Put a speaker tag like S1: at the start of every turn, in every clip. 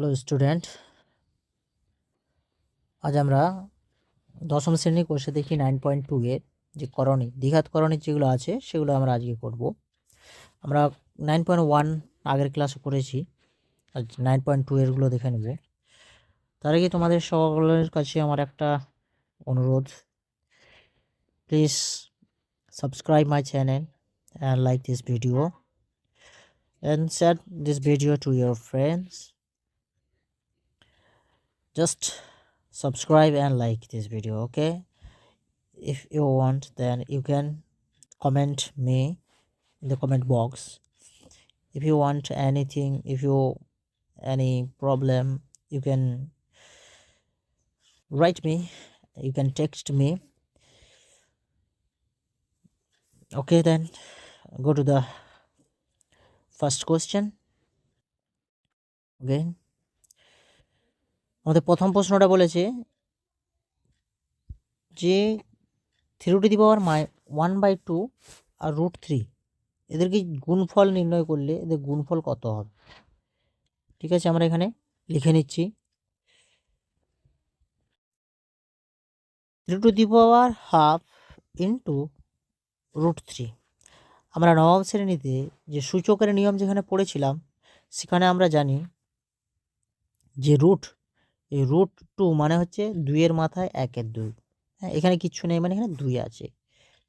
S1: Hello student আজ আমরা দশম শ্রেণি কোর্সে দেখি নাইন পয়েন্ট টু এর যে করণী, দ্বিঘাত করণী যেগুলো আছে, সেগুলো আমরা আজকে করব। আমরা নাইন পয়েন্ট ওয়ান আগের ক্লাসে করেছি, আজ নাইন পয়েন্ট টু এরগুলো দেখে নেব। তার আগে তোমাদের সকলের কাছে আমার একটা অনুরোধ। Please subscribe my channel and like this video and share this video to your friends just subscribe and like this video okay? If you want then you can comment me in the comment box. If you want anything if you any problem you can write me you can text me. Okay then go to the first question. Again. আমাদের প্রথম প্রশ্নটা বলেছে যে three to the power my one by two R root three এদেরকে গুণফল নির্ণয় করলে এদের গুণফল কত হবে? ঠিক আছে, আমরা এখানে লিখে নিচ্ছি। Three to the power half into root three আমরা নবম শ্রেণীতে যে সূচকের নিয়ম যেখানে পড়েছিলাম, সেখানে আমরা জানি যে রুট এই রুট টু মানে হচ্ছে দুইয়ের মাথায় একের দুই। হ্যাঁ এখানে কিচ্ছু নেই মানে এখানে দুই আছে।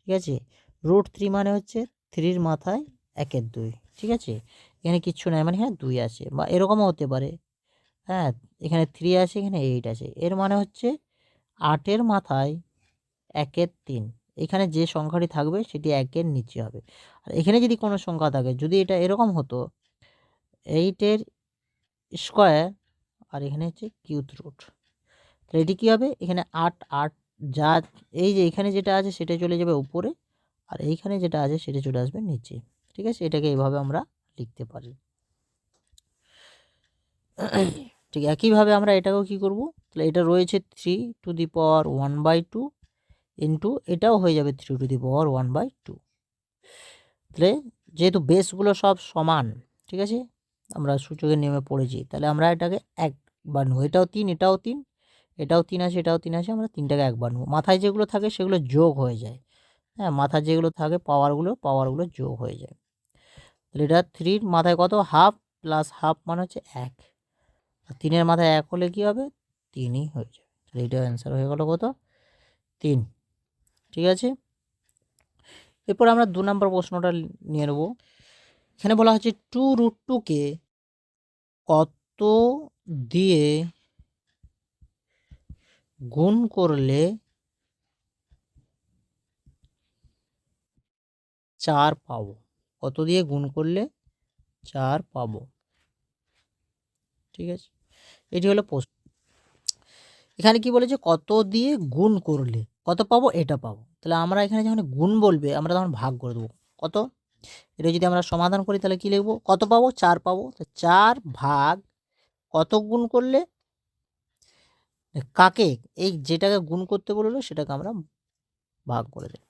S1: ঠিক আছে? রুট থ্রি মানে হচ্ছে থ্রির মাথায় একের দুই। ঠিক আছে? এখানে কিচ্ছু নেই মানে এখানে দুই আছে বা এরকমও হতে পারে। হ্যাঁ এখানে থ্রি আছে, এখানে এইট আছে। এর মানে হচ্ছে আটের মাথায় একের তিন। এখানে যে সংখ্যাটি থাকবে সেটি একের নিচে হবে। আর এখানে যদি কোনো সংখ্যা থাকে, যদি এটা এরকম হতো এইটের স্কোয়ার আর এখানে হচ্ছে কিউথ রুট। তাহলে এটি কী হবে? এখানে আট আট যা, এই যে এখানে যেটা আছে সেটা চলে যাবে উপরে আর এইখানে যেটা আছে সেটা চলে আসবে নিচে। ঠিক আছে? এটাকে এইভাবে আমরা লিখতে পারি। ঠিক একইভাবে আমরা এটাকেও কী করব? তাহলে এটা রয়েছে three to the power one by two into এটাও হয়ে যাবে three to the power one by two. তাহলে যেহেতু বেসগুলো সব সমান, ঠিক আছে? আমরা সূচকের নিয়মে পড়েছি, তাহলে আমরা এটাকে একবার নেব এটাও তিন এটাও তিন এটাও তিন আছে এটাও তিন আছে আমরা তিনটাকে একবার নেব। মাথায় যেগুলো থাকে সেগুলো যোগ হয়ে যায়। হ্যাঁ মাথায় যেগুলো থাকে পাওয়ারগুলো পাওয়ারগুলো যোগ হয়ে যায়। তাহলে এটা থ্রির মাথায় কত? হাফ প্লাস হাফ মানে হচ্ছে এক। আর তিনের মাথায় এক হলে কী হবে? তিনই হয়ে যাবে। তাহলে এটা অ্যান্সার হয়ে গেল কত? তিন। ঠিক আছে? এরপর আমরা দু নম্বর প্রশ্নটা নিয়ে নেব। এখানে বলা হচ্ছে টু রুট টুকে কত দিয়ে গুণ করলে চার পাবো। কত দিয়ে গুণ করলে? চার পাবো। ঠিক আছে? এটি হলো প্রশ্ন। এখানে কি বলেছে? কত দিয়ে গুণ করলে? কত পাবো? এটা পাবো। তাহলে আমরা এখানে যখন গুণ বলবে, আমরা তখন ভাগ করে দেবো। কত? এটা যদি আমরা সমাধান করি, তাহলে কী লিখব? কত পাবো? চার পাবো। তো চার ভাগ কত গুণ করলে? কাকে? এই যেটাকে গুণ করতে বলল, সেটাকে আমরা ভাগ করে দেব।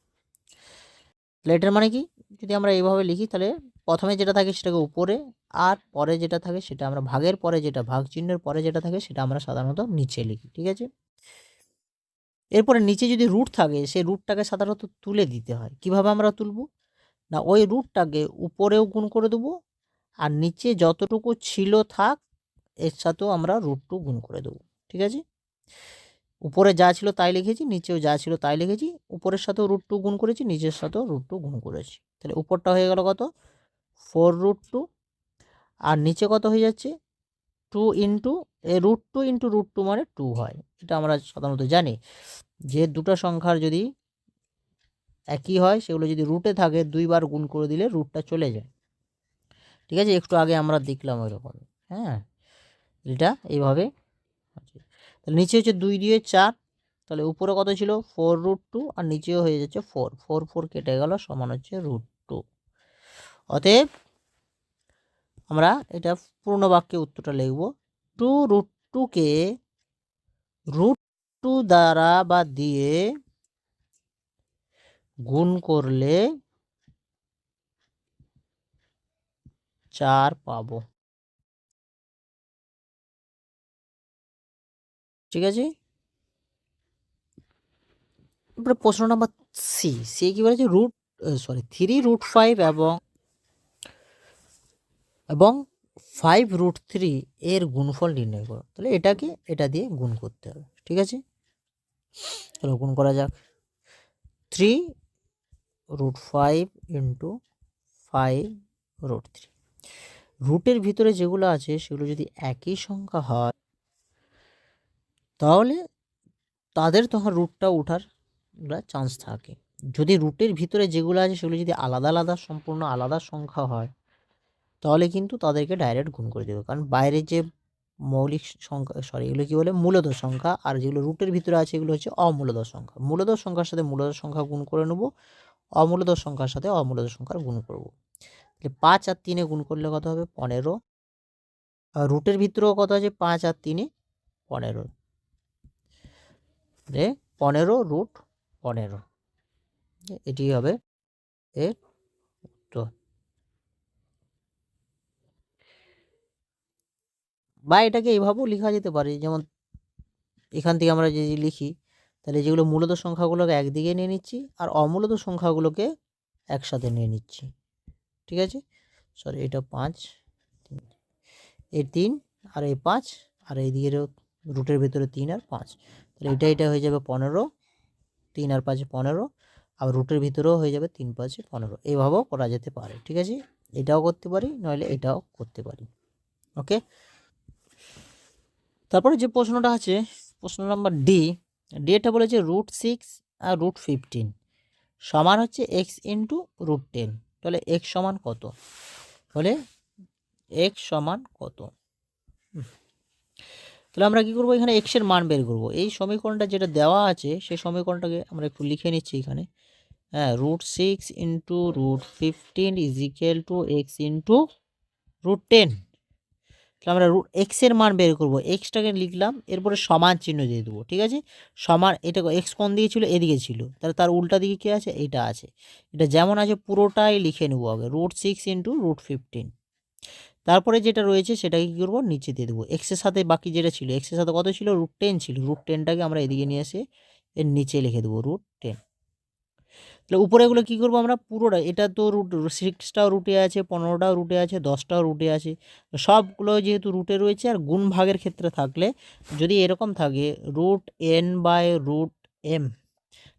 S1: তাহলে এটার মানে কি? যদি আমরা এইভাবে লিখি, তাহলে প্রথমে যেটা থাকে সেটাকে উপরে, আর পরে যেটা থাকে সেটা আমরা ভাগের পরে যেটা, ভাগ চিহ্নের পরে যেটা থাকে সেটা আমরা সাধারণত নিচে লিখি, ঠিক আছে? এরপরে নিচে যদি রুট থাকে, সেই রুটটাকে সাধারণত তুলে দিতে হয়। কীভাবে আমরা তুলব? না, ওই রুটটাকে উপরেও গুণ করে দেবো, আর নিচে যতটুকু ছিল থাক এর সাথেও আমরা রুট টু গুণ করে দেবো, ঠিক আছে? উপরে যা ছিল তাই লিখেছি, নিচেও যা ছিল তাই লিখেছি, উপরের সাথেও রুট টু গুণ করেছি, নিচের সাথেও রুট টু গুণ করেছি। তাহলে উপরটা হয়ে গেল কত? ফোর রুট টু আর নিচে কত হয়ে যাচ্ছে? টু ইন্টু এ root two into root two মানে টু হয়, এটা আমরা সাধারণত জানি। যে দুটো সংখ্যার যদি একই হয়, সেগুলো যদি রুটে থাকে, দুইবার গুণ করে দিলে রুটটা চলে যায়, ঠিক আছে? একটু আগে আমরা দেখলাম ওই রকম হ্যাঁ? এটা এইভাবে তাহলে নিচে হচ্ছে দুই দিয়ে চার, তাহলে উপরে কত ছিল? ফোর রুট টু আর নিচেও হয়ে যাচ্ছে ফোর ফোর ফোর কেটে গেল, সমান হচ্ছে রুট টু অতএব আমরা এটা পূর্ণ বাক্যে উত্তরটা লিখব। টু রুট টুকে রুট টু দ্বারা বা দিয়ে গুণ করলে চার পাবো। ঠিক আছে? এবারে প্রশ্ন নাম্বার সি। সি কি বলেছে? Root sorry three root five এবং এবং ফাইভ রুট থ্রি এর গুণফল নির্ণয় করো। তাহলে এটাকে এটা দিয়ে গুণ করতে হবে, ঠিক আছে? চলো গুণ করা যাক। Three root five into five root three রুটের ভিতরে যেগুলো আছে, সেগুলো যদি একই সংখ্যা হয় তাহলে তাদের তখন রুটটা ওঠার চান্স থাকে। যদি রুটের ভিতরে যেগুলো আছে সেগুলো যদি আলাদা আলাদা সম্পূর্ণ আলাদা সংখ্যা হয়, তাহলে কিন্তু তাদেরকে ডাইরেক্ট গুণ করে দেবে। কারণ বাইরে যে মৌলিক সংখ্যা সরি এগুলো কী বলে? মূলত সংখ্যা। আর যেগুলো রুটের ভিতরে আছে এগুলো হচ্ছে অমূলত সংখ্যা। মূলত সংখ্যার সাথে মূলত সংখ্যা গুণ করে নেব অমূলত সংখ্যার সাথে অমূলত সংখ্যার গুণ করব। তাহলে পাঁচ আর তিনে গুণ করলে কত হবে? পনেরো। আর রুটের ভিতরেও কত আছে? পাঁচ আর তিনে পনেরো। রে পনেরো রুট পনেরো। এটি হবে এর উত্তর। বা এটাকে এইভাবেও লেখা যেতে পারে, যেমন এখান থেকে আমরা যদি লিখি, তাহলে যেগুলো মূলত সংখ্যাগুলোকে একদিকে নিয়ে নিচ্ছি আর অমূলত সংখ্যাগুলোকে একসাথে নিয়ে নিচ্ছি। ঠিক আছে? সরি এটা পাঁচ এই তিন, আর এই পাঁচ, আর এই দিকের রুটের ভেতরে তিন আর পাঁচ। তাহলে এটা এটা হয়ে যাবে পনেরো, তিন আর পাঁচে পনেরো আর রুটের ভিতরেও হয়ে যাবে তিন পাঁচে পনেরো। এইভাবেও করা যেতে পারে, ঠিক আছে? এটাও করতে পারি, নইলে এটাও করতে পারি ওকে তারপরে যে প্রশ্নটা আছে, প্রশ্ন নাম্বার ডি ডি এটা বলেছে রুট সিক্স আর রুট ফিফটিন সমান হচ্ছে এক্স ইন্টু রুট টেন তাহলে এক্স সমান কত? তাহলে এক্স সমান কত। তাহলে আমরা কী করব? এখানে এক্সের মান বের করব। এই সমীকরণটা যেটা দেওয়া আছে, সেই সমীকরণটাকে আমরা একটু লিখে নিচ্ছি এখানে। হ্যাঁ root six into root fifteen is equal to x into root ten তাহলে আমরা রুট এক্সের মান বের করব। এক্সটাকে লিখলাম, এরপরে সমান চিহ্ন দিয়ে দেবো, ঠিক আছে? সমান, এটা এক্স কোন দিকে ছিল? এদিকে ছিল। তাহলে তার উল্টা দিকে কী আছে? এটা আছে। এটা যেমন আছে, পুরোটাই লিখে নেব আগে। Root six into root fifteen তারপরে যেটা রয়েছে সেটাকে কী করব? নিচে দিয়ে দেবো। এক্সের সাথে বাকি যেটা ছিল এক্সের সাথে কত ছিল? রুট টেন ছিল। রুট টেনটাকে আমরা এদিকে নিয়ে এসে এর নিচে লিখে দেবো রুট টেন তাহলে উপরে এগুলো কী করব আমরা? পুরোটা, এটা তো রুট সিক্সটাও রুটে আছে পনেরোটাও রুটে আছে দশটাও রুটে আছে। সবগুলো যেহেতু রুটে রয়েছে আর গুণ ভাগের ক্ষেত্রে থাকলে যদি এরকম থাকে root n by root m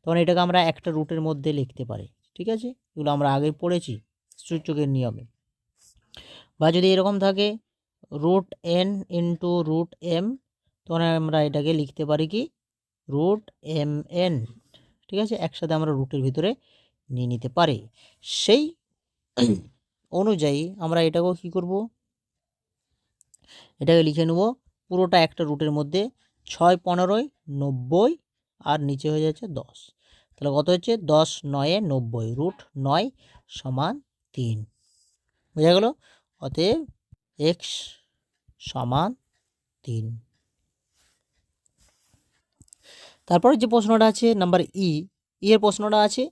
S1: তখন এটাকে আমরা একটা রুটের মধ্যে লিখতে পারি। ঠিক আছে? এগুলো আমরা আগে পড়েছি সূচকের নিয়মে। বা যদি এরকম থাকে root n into root m তখন আমরা এটাকে লিখতে পারি কি? রুট এম এন ঠিক আছে? একসাথে আমরা রুটের ভিতরে নিয়ে নিতে পারি। সেই অনুযায়ী আমরা এটাকেও কী করব? এটাকে লিখে নেব, পুরোটা একটা রুটের মধ্যে ছয় পনেরোই নব্বই আর নিচে হয়ে যাচ্ছে দশ। তাহলে কত হচ্ছে? দশ, নয়ে, নব্বই রুট নয় সমান তিন। বোঝা গেল? অতএব এক্স সমান তিন। তারপরে যে প্রশ্নটা আছে নাম্বার ই ই এর প্রশ্নটা আছে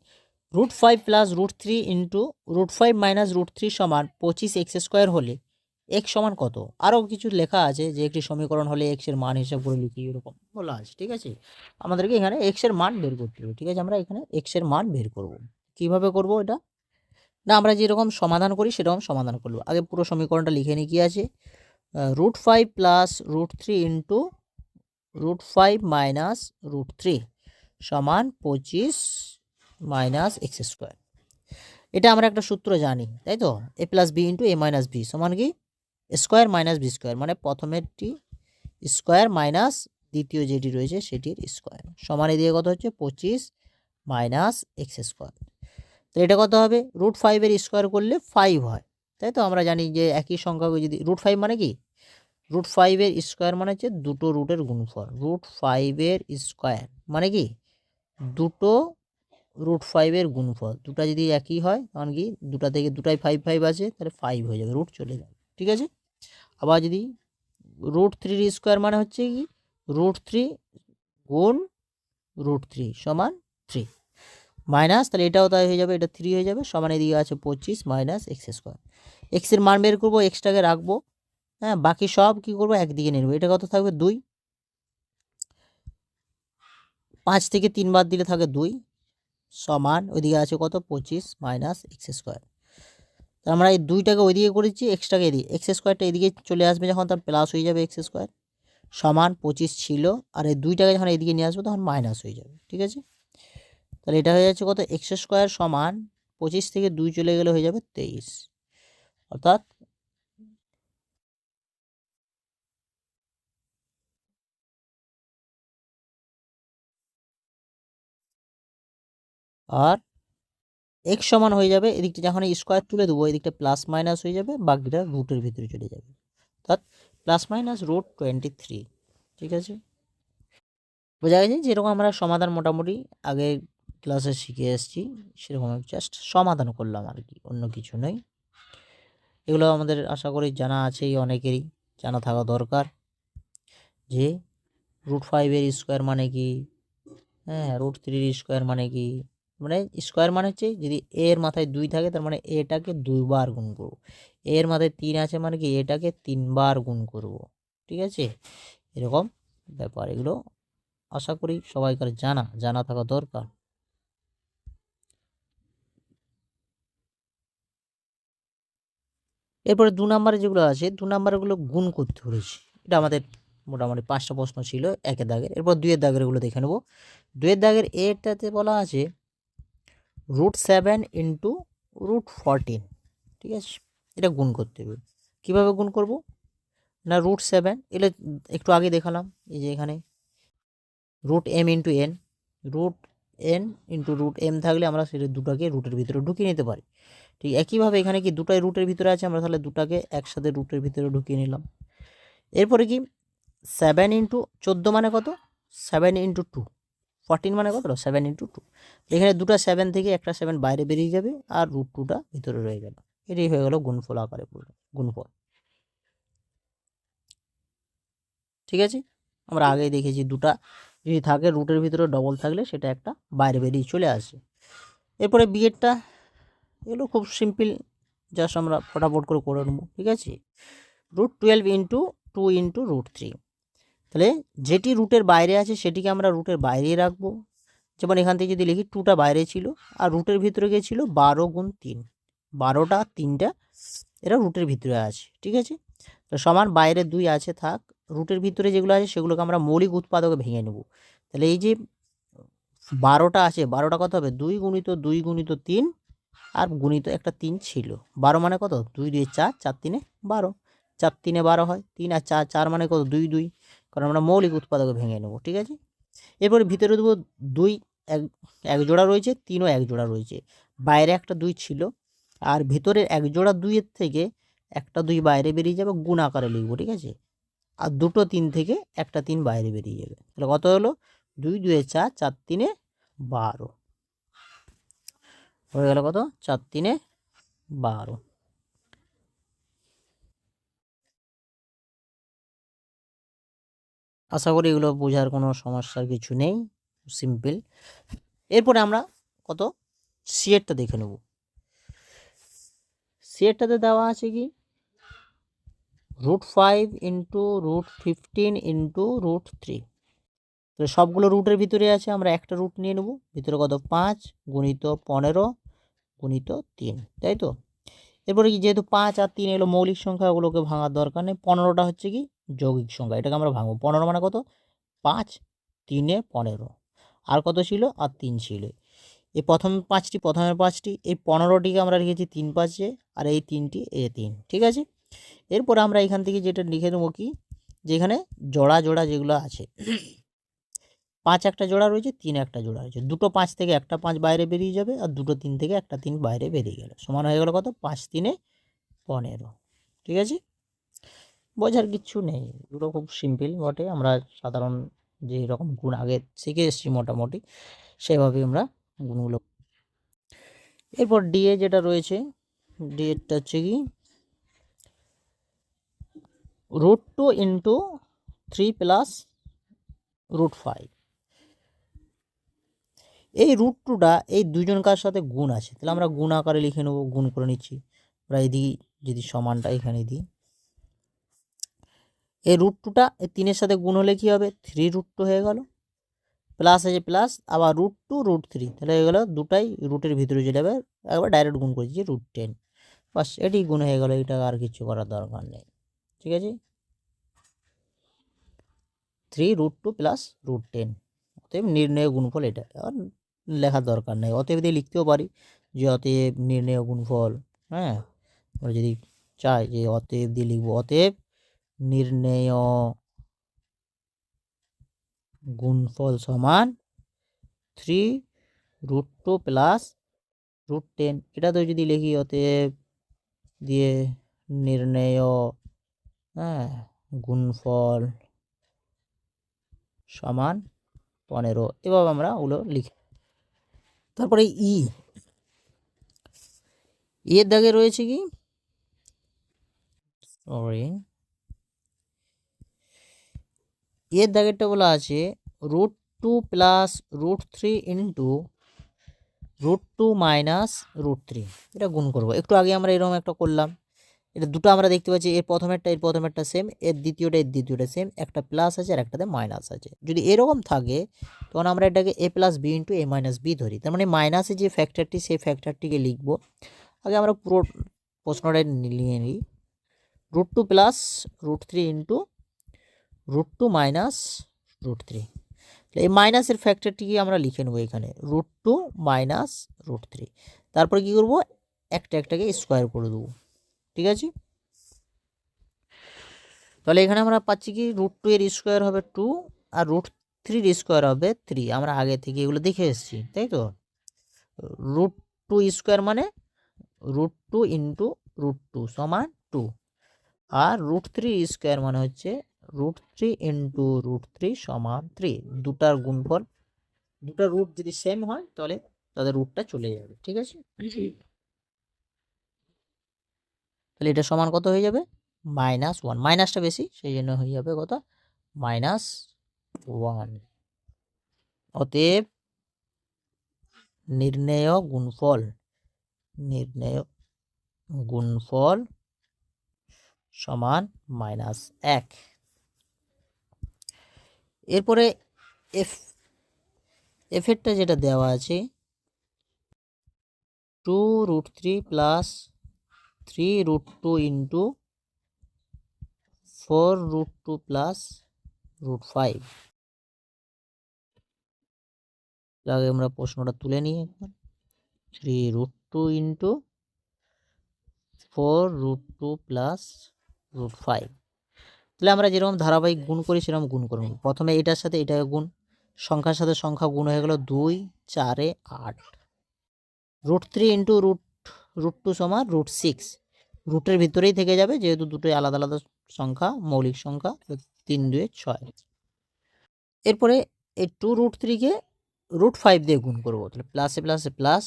S1: root five plus root three into root five minus root three সমান পঁচিশ এক্স স্কোয়ার হলে এক্স সমান কত? আরও কিছু লেখা আছে যে একটি সমীকরণ হলে এক্সের মান হিসাব করে লিখি, এরকম বলা আছে, ঠিক আছে? আমাদেরকে এখানে এক্সের মান বের করতে হবে, ঠিক আছে? আমরা এখানে এক্সের মান বের করব। কীভাবে করব এটা? না, আমরা যেরকম সমাধান করি, সেরকম সমাধান করব আগে পুরো সমীকরণটা লিখে নিই, কী আছে? Root five plus root three into root five minus root three সমান পঁচিশ মাইনাস এক্স স্কোয়ার এটা আমরা একটা সূত্র জানি, তাই তো? A plus B into A minus B সমান কি? স্কোয়ার মাইনাস বি স্কোয়ার মানে প্রথমেরটি স্কোয়ার মাইনাস দ্বিতীয় যেটি রয়েছে সেটির স্কোয়ার সমানে দিয়ে কত হচ্ছে? পঁচিশ মাইনাস এক্স স্কোয়ার তো এটা কত হবে? রুট ফাইভের স্কোয়ার করলে ফাইভ হয়। তাই তো? আমরা জানি যে একই সংখ্যাকে যদি রুট ফাইভ মানে কি? রুট ফাইভের স্কোয়ার মানে হচ্ছে দুটো রুটের গুণফল। রুট ফাইভের স্কোয়ার মানে কি? দুটো রুট ফাইভের গুণফল। দুটা যদি একই হয়, তখন কি? দুটা থেকে দুটাই ফাইভ ফাইভ আছে, তাহলে ফাইভ হয়ে যাবে রুট চলে যাবে। ঠিক আছে? আবার যদি রুট থ্রির স্কোয়ার মানে হচ্ছে কি? রুট থ্রি গুণ রুট থ্রি সমান থ্রি মাইনাস, তাহলে এটাও তাই হয়ে যাবে, এটা থ্রি হয়ে যাবে, সমান এদিকে আছে পঁচিশ মাইনাস এক্স স্কোয়ার এক্সের মান বের করব এক্সটাকে রাখব হ্যাঁ বাকি সব কী করব, একদিকে নেব। এটা কত থাকবে? দুই। পাঁচ থেকে তিন বাদ দিলে থাকে দুই। সমান, ওইদিকে আছে কত? পঁচিশ মাইনাস এক্স স্কোয়ার তা আমরা এই দুইটাকে ওইদিকে করেছি এক্সটাকে এদিকে। এক্স স্কোয়ারটা এদিকে চলে আসবে যখন, তার প্লাস হয়ে যাবে এক্স স্কোয়ার সমান পঁচিশ ছিল, আর এই দুইটাকে যখন এদিকে নিয়ে আসব, তখন মাইনাস হয়ে যাবে। ঠিক আছে? তাহলে এটা হয়ে যাচ্ছে কত? এক্স স্কোয়ার সমান পঁচিশ থেকে দুই চলে গেলে হয়ে যাবে তেইশ। অর্থাৎ আর এক্স সমান হয়ে যাবে, এদিকটা যখন স্কোয়ার তুলে দেবো, এদিকটা প্লাস মাইনাস হয়ে যাবে, বাকিটা রুটের ভিতরে চলে যাবে। অর্থাৎ plus minus root twenty three ঠিক আছে? বোঝা গেছে যেরকম আমরা সমাধান মোটামুটি আগে ক্লাসে শিখে এসেছি, সেরকম জাস্ট সমাধান করলাম আর কি, অন্য কিছু নয় এগুলো আমাদের আশা করি জানা আছেই অনেকেরই, জানা থাকা দরকার। যে রুট ফাইভের স্কোয়ার মানে কি? হ্যাঁ রুট থ্রির স্কোয়ার মানে কি? মানে স্কোয়ার মানে হচ্ছে যদি এ এর মাথায় দুই থাকে, তার মানে এটাকে দুইবার গুণ করব। এ এর মাথায় তিন আছে মানে কি? এটাকে তিনবার গুণ করব। ঠিক আছে? এরকম ব্যাপার, এগুলো আশা করি সবাইকার জানা জানা থাকা দরকার। এরপরে দু নম্বরে যেগুলো আছে, দু নম্বরগুলো গুণ করতে হয়েছে। এটা আমাদের মোটামুটি পাঁচটা প্রশ্ন ছিল, একের দাগের। এরপর দুয়ের দাগের এগুলো দেখে নেব। দুয়ের দাগের এটাতে বলা আছে root seven into root fourteen ঠিক আছে? এটা গুণ করতে হবে। কীভাবে গুণ করব? না রুট সেভেন এলে একটু আগে দেখালাম, এই যে এখানে। Root m into n root n into root m থাকলে আমরা সেটা দুটাকে রুটের ভিতরে ঢুকিয়ে নিতে পারি। ঠিক একইভাবে এখানে কি দুটাই রুটের ভিতরে আছে? আমরা তাহলে দুটাকে একসাথে রুটের ভিতরে ঢুকিয়ে নিলাম। এরপরে কি? সেভেন ইন্টু চোদ্দ মানে কত? সেভেন ইন্টু টু ফর্টিন মানে কত? সেভেন ইন্টু টু এখানে দুটো সেভেন থেকে একটা সেভেন বাইরে বেরিয়ে যাবে আর রুট টুটা ভিতরে রয়ে গেল। এটাই হয়ে গেল গুণফল আকারে পুরো গুণফল। ঠিক আছে? আমরা আগেই দেখেছি দুটা যদি থাকে রুটের ভিতরে ডবল থাকলে সেটা একটা বাইরে বেরিয়ে চলে আসে। এরপরে বিয়েরটা এগুলো খুব সিম্পল জাস্ট আমরা ফটাফট করে করে নেব, ঠিক আছে? Root twelve into two into root three তাহলে যেটি রুটের বাইরে আছে সেটিকে আমরা রুটের বাইরেই রাখব। যেমন এখান থেকে যদি লিখি টুটা বাইরে ছিল, আর রুটের ভিতরে গিয়েছিল বারো গুণ তিন। বারোটা, তিনটা, এরা রুটের ভিতরে আছে, ঠিক আছে? তো সমান বাইরে দুই আছে, থাক। রুটের ভিতরে যেগুলো আছে সেগুলোকে আমরা মৌলিক উৎপাদকে ভেঙে নেব। তাহলে এই যে বারোটা আছে, বারোটা কত হবে? দুই গুণিত দুই গুণিত তিন আর গুণিত একটা তিন ছিল। বারো মানে কত? দুই দুই চার চার তিনে বারো। চার তিনে বারো হয়, তিন আর চার চার মানে কত? দুই দুই। কারণ আমরা মৌলিক উৎপাদকে ভেঙে নেব, ঠিক আছে? এরপরে ভিতরে দেবো দুই, এক এক জোড়া রয়েছে, তিনও এক জোড়া রয়েছে। বাইরে একটা দুই ছিল, আর ভিতরের এক জোড়া দুইয়ের থেকে একটা দুই বাইরে বেরিয়ে যাবে, গুণ আকারে লিখব, ঠিক আছে? আর দুটো তিন থেকে একটা তিন বাইরে বেরিয়ে যাবে। তাহলে কত হলো? দুই, দুয়ে চার চার তিনে বারো। হয়ে গেল কত? চার তিনে বারো। আশা করি এগুলো বোঝার কোনো সমস্যার কিছু নেই, সিম্পল। এরপরে আমরা কত? সিয়েরটা দেখে নেব। সিয়েরটাতে দেওয়া আছে কি? Root five into root fifteen into root three তো সবগুলো রুটের ভিতরে আছে, আমরা একটা রুট নিয়ে নেব। ভিতরে কত? পাঁচ গুণিত পনেরো গুণিত তিন, তাই তো? এরপরে কি, যেহেতু পাঁচ আর তিন এগুলো মৌলিক সংখ্যা ওগুলোকে ভাঙার দরকার নেই। পনেরোটা হচ্ছে কি? যৌগিক সংখ্যা, এটাকে আমরা ভাঙবো। পনেরো মানে কত? পাঁচ তিনে পনেরো। আর কত ছিল? আর তিন ছিল। এই প্রথম পাঁচটি, প্রথমের পাঁচটি, এই পনেরোটিকে আমরা রেখেছি তিন পাঁচে, আর এই তিনটি এ তিন, ঠিক আছে? এরপর আমরা এখান থেকে যেটা লিখে নেব কি? যেখানে জোড়া জোড়া যেগুলো আছে পাঁচ একটা জোড়া রয়েছে, তিন একটা জোড়া রয়েছে। দুটো পাঁচ থেকে একটা পাঁচ বাইরে বেরিয়ে যাবে আর দুটো তিন থেকে একটা তিন বাইরে বেরিয়ে গেল। সমান হয়ে গেল কত? পাঁচ তিনে পনেরো। ঠিক আছে? বোঝার কিচ্ছু নেই। এগুলো খুব সিম্পল বটে। আমরা সাধারণ যে রকম গুণ আগে শিখে এসেছি মোটামুটি, সেভাবেই আমরা গুণগুলো এরপর ডিএ যেটা রয়েছে ডিএটা হচ্ছে কি? Root two into three plus root five এই রুট টুটা এই দুজনকার সাথে গুণ আছে? তাহলে আমরা গুণ আকারে লিখে নেব, গুণ করে নিচ্ছি। আমরা এদিকে যদি সমানটা এখানে দিই। এই রুট টুটা এই তিনের সাথে গুণ হলে কী হবে? থ্রি রুট টু হয়ে গেল। প্লাস আছে প্লাস আবার রুট টু রুট থ্রি তাহলে হয়ে গেলো দুটাই রুটের ভিতরে চলে যাবে। একবার ডাইরেক্ট গুণ করেছি রুট টেন বাস এটি গুণ হয়ে গেলো, এটা আর কিছু করার দরকার নেই। ঠিক আছে? Three root two plus root ten অতএব নির্ণয় গুণফল এটা। লেখার দরকার নেই। অতএব দিয়ে লিখতেও পারি যে অতএব নির্ণয় গুণফল হ্যাঁ? আমরা যদি চাই যে অতএব দিয়ে লিখব, অতএব নির্ণয় গুণফল সমান three root two plus root ten এটা তো যদি লিখি অতএব দিয়ে নির্ণয় হ্যাঁ? গুণফল সমান পনেরো। এভাবে আমরা ওগুলো লিখি। তারপরে ই। এর দাগে রয়েছে কি? সরি এর দাগেরটা বলা আছে root two plus root three into root two minus root three এটা গুণ করব। একটু আগে আমরা এরকম একটা করলাম। এটা দুটো আমরা দেখতে পাচ্ছি, এর প্রথমেরটা এর প্রথমেরটা সেম এর দ্বিতীয়টা এর দ্বিতীয়টা সেম একটা প্লাস আছে আর একটাতে মাইনাস আছে। যদি এরকম থাকে, তখন আমরা এটাকে A plus B into A minus B ধরি। তার মানে মাইনাসে যে ফ্যাক্টরটি সেই ফ্যাক্টরটিকে লিখব। আগে আমরা পুরো প্রশ্নটা নিয়ে নিই। Root two plus root three into root two minus root three এই মাইনাসের ফ্যাক্টরটিকে আমরা লিখে নেব এখানে। Root two minus root three তারপরে কী করব? একটা একটাকে স্কোয়ার করে দেবো। ঠিক আছে? তাহলে এখানে আমরা পাচ্ছি কি? রুট টু এর স্কোয়ার হবে টু আর রুট থ্রির স্কোয়ার হবে থ্রি আমরা আগে থেকে এগুলো দেখে এসেছি, তাই তো? রুট টু স্কোয়ার মানে root two into root two সমান টু আর রুট থ্রি স্কোয়ার মানে হচ্ছে root three into root three সমান থ্রি দুটার গুণফল, দুটা রুট যদি সেম হয়, তাহলে তাদের রুটটা চলে যাবে, ঠিক আছে? তাহলে এটা সমান কত হয়ে যাবে? Minus one. মাইনাসটা বেশি, সেই জন্য হয়ে যাবে কত? Minus one. অতএব নির্ণেয় গুণফল নির্ণেয় গুণফল সমান মাইনাস এক। এরপরে এফ, এফেরটা যেটা দেওয়া আছে, two root three plus three root two into four root two plus root five আগে আমরা প্রশ্নটা তুলে নিই একবার। Three root two into four root two plus root five তাহলে আমরা যেরকম ধারাবাহিক গুণ করি, সেরকম গুণ করব প্রথমে এটার সাথে এটাকে গুণ। সংখ্যার সাথে সংখ্যা গুণ হয়ে গেল দুই, চারে আট। Root three into root root two সমান রুট সিক্স রুটের ভিতরেই থেকে যাবে, যেহেতু দুটোই আলাদা আলাদা সংখ্যা, মৌলিক সংখ্যা তিন দুয়ে ছয়। এরপরে এই টু রুট থ্রিকে রুট ফাইভ দিয়ে গুণ করব, তাহলে প্লাসে প্লাসে প্লাস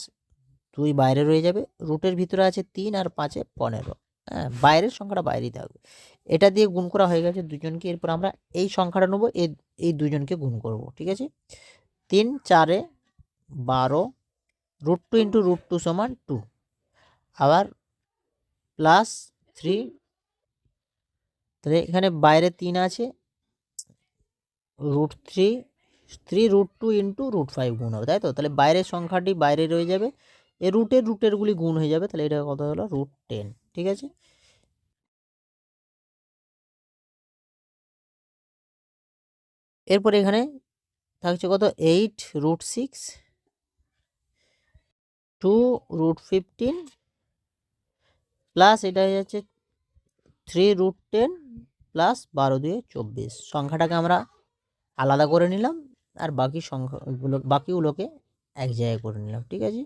S1: দুই বাইরে রয়ে যাবে রুটের ভিতরে আছে তিন আর পাঁচে পনেরো। হ্যাঁ বাইরের সংখ্যাটা বাইরেই থাকবে। এটা দিয়ে গুণ করা হয়ে গেছে দুজনকে, এরপর আমরা এই সংখ্যাটা নেব এই এই দুজনকে গুণ করব, ঠিক আছে? তিন, চারে বারো root two into root two সমান টু আবার প্লাস থ্রি তাহলে এখানে বাইরে তিন আছে root three three root two into root five গুণ হবে, তাই তো? তাহলে বাইরের সংখ্যাটি বাইরে রয়ে যাবে এ রুটের রুটেরগুলি গুণ হয়ে যাবে, তাহলে এটা কত হলো? রুট টেন ঠিক আছে? এরপর এখানে থাকছে কত? Eight root six two root fifteen plus এটা হয়ে যাচ্ছে থ্রি রুট টেন প্লাস বারো দিয়ে চব্বিশ। সংখ্যাটাকে আমরা আলাদা করে নিলাম আর বাকি সংখ্যাগুলো, বাকিগুলোকে এক জায়গায় করে নিলাম, ঠিক আছে?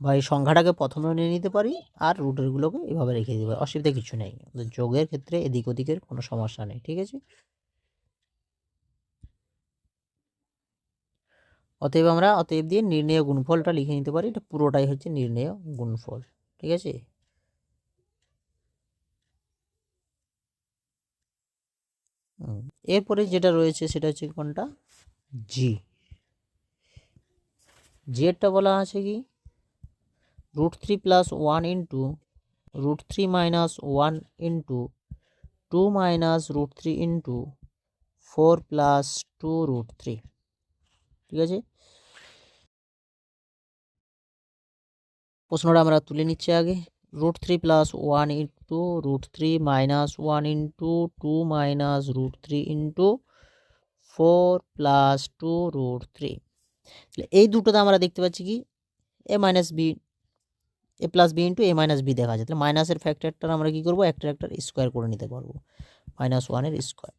S1: বা এই সংখ্যাটাকে প্রথমে নিয়ে নিতে পারি আর রুটেরগুলোকে এভাবে রেখে দিতে পারি। অসুবিধা কিছু নেই। যোগের ক্ষেত্রে এদিক ওদিকের কোনো সমস্যা নেই, ঠিক আছে? অতএব আমরা অতএব দিয়ে নির্ণয় গুণফলটা লিখে নিতে পারি। এটা পুরোটাই হচ্ছে নির্ণয় গুণফল। ঠিক আছে? এরপরে যেটা রয়েছে সেটা হচ্ছে কোনটা? জি জেডটা বলা আছে কি? Root three plus one into root three minus one into two minus root three into four plus two root three ঠিক আছে? প্রশ্নটা আমরা তুলে নিচ্ছি আগে। Root three plus one into root three minus one into two minus root three into four plus two root three তাহলে এই দুটোতে আমরা দেখতে পাচ্ছি কি? A minus B A plus B into A minus B দেখা যায়। তাহলে মাইনাসের ফ্যাক্টরটা আমরা কী করব? একটা একটা স্কোয়ার করে নিতে পারব। মাইনাস ওয়ানের স্কোয়ার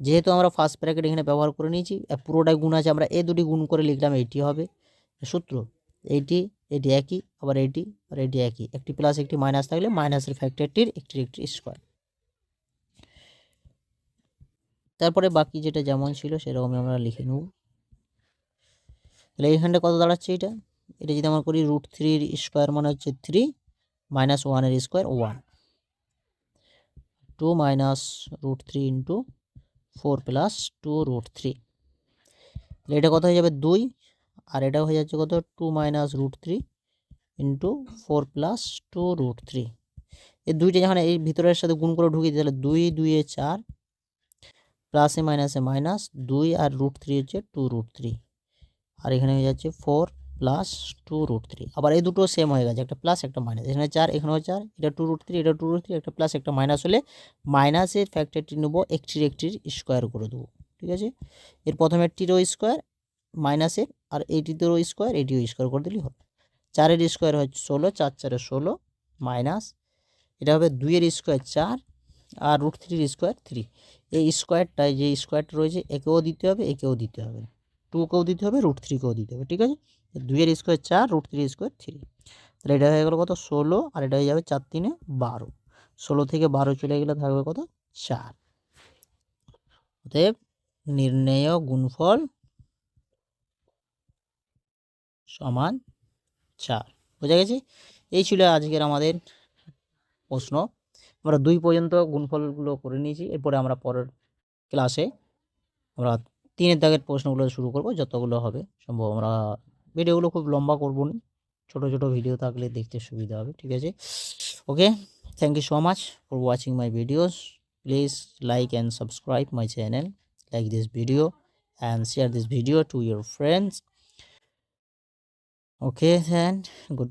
S1: যেহেতু আমরা ফার্স্ট ব্র্যাকেট এখানে ব্যবহার করে নিয়েছি পুরোটাই গুণ আছে, আমরা এ দুটি গুণ করে লিখলাম এইটি হবে। সূত্র এইটি এটি একই, আবার এইটি আর এটি একই। একটি প্লাস একটি মাইনাস থাকলে মাইনাসের ফ্যাক্টরটির একটি একটি স্কোয়ার তারপরে বাকি যেটা যেমন ছিল সেরকমই আমরা লিখে নেব। তাহলে এইখানটা কত দাঁড়াচ্ছে এটা? এটা যদি আমরা করি রুট থ্রির স্কোয়ার মানে হচ্ছে থ্রি মাইনাস ওয়ানের square one two minus root three into four plus two root three তাহলে এটা কত হয়ে যাবে? দুই। আর এটা হয়ে যাচ্ছে কত? Two minus root three into four plus two root three এই দুইটা যখন এই ভিতরের সাথে গুণ করে ঢুকিয়ে তাহলে দুই দুইয়ে চার প্লাসে মাইনাসে মাইনাস দুই আর রুট থ্রি হচ্ছে টু রুট থ্রি আর এখানে হয়ে যাচ্ছে four plus two root three আবার এই দুটো সেম হয়ে গেছে, একটা প্লাস একটা মাইনাস এখানে চার, এখানেও চার, এটা টু রুট থ্রি এটা টু রুট থ্রি একটা প্লাস একটা মাইনাস হলে মাইনাসের ফ্যাক্টরটি নেব একটির একটির স্কোয়ার করে দেবো, ঠিক আছে? এর প্রথমে টিরও স্কোয়ার মাইনাসের আর এইটিতেও স্কোয়ার এটিও স্কোয়ার করে দিলেই হবে। চারের স্কোয়ার হয় ষোলো, চার চারে ষোলো, মাইনাস, এটা হবে দুইয়ের স্কোয়ার চার আর রুট থ্রির স্কোয়ার থ্রি। এই স্কোয়ারটায় যে স্কোয়ারটা রয়েছে, একেও দিতে হবে, একেও দিতে হবে টুকেও দিতে হবে, রুট থ্রিকেও দিতে হবে, ঠিক আছে? দুইয়ের স্কোয়ার চার, রুট থ্রি স্কোয়ার থ্রি। তাহলে এটা হয়ে গেলো কত? ষোলো, আর এটা হয়ে যাবে চার তিনে বারো। ষোলো থেকে বারো চলে গেলে থাকবে কত? চার। অতএব নির্ণেয় গুণফল সমান চার। বোঝা গেছে? এই ছিল আজকের আমাদের প্রশ্ন। আমরা দুই পর্যন্ত গুণফলগুলো করে নিয়েছি। এরপরে আমরা পরের ক্লাসে আমরা তিনের দাগের প্রশ্নগুলো শুরু করব। যতগুলো হবে সম্ভব আমরা ভিডিওগুলো খুব লম্বা করব না। ছোটো ছোটো ভিডিও থাকলে দেখতে সুবিধা হবে, ঠিক আছে? Okay thank you so much for watching my videos please like and subscribe my channel like this video and share this video to your friends okay then good